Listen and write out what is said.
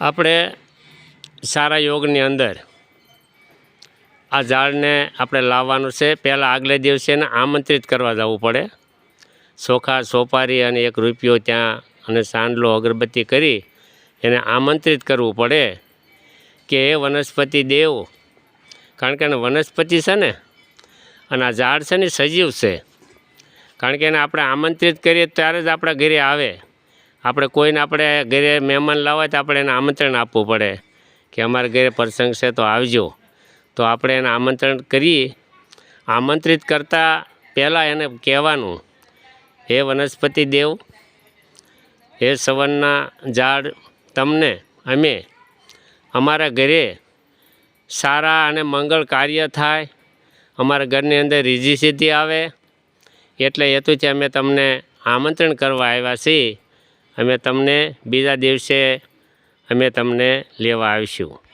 આપણે સારા યોગની અંદર આ ઝાડને આપણે લાવવાનું છે. પહેલાં આગલે દિવસે એને આમંત્રિત કરવા જવું પડે. ચોખા સોપારી અને એક રૂપિયો ત્યાં અને સાંડલો, અગરબત્તી કરી એને આમંત્રિત કરવું પડે કે એ વનસ્પતિ દેવ, કારણ કે એને વનસ્પતિ છે ને, અને આ ઝાડ છે ને સજીવ છે. કારણ કે એને આપણે આમંત્રિત કરીએ ત્યારે જ આપણા ઘરે આવે. આપણે કોઈને આપણે ઘરે મહેમાન લાવવા તો આપણે એને આમંત્રણ આપવું પડે કે અમારા ઘરે પ્રસંગ છે તો આવજો. તો આપણે એને આમંત્રણ કરીએ. આમંત્રિત કરતાં પહેલાં એને કહેવાનું, હે વનસ્પતિ દેવ, હે સવનના ઝાડ, તમને, અમે, અમારા ઘરે સારા અને મંગળ કાર્ય થાય, અમારા ઘરની અંદર રીઝી સિદ્ધિ આવે, એટલે હેતુથી અમે તમને આમંત્રણ કરવા આવ્યા છીએ. અમે તમને બીજા દિવસે અમે તમને લેવા આવીશું.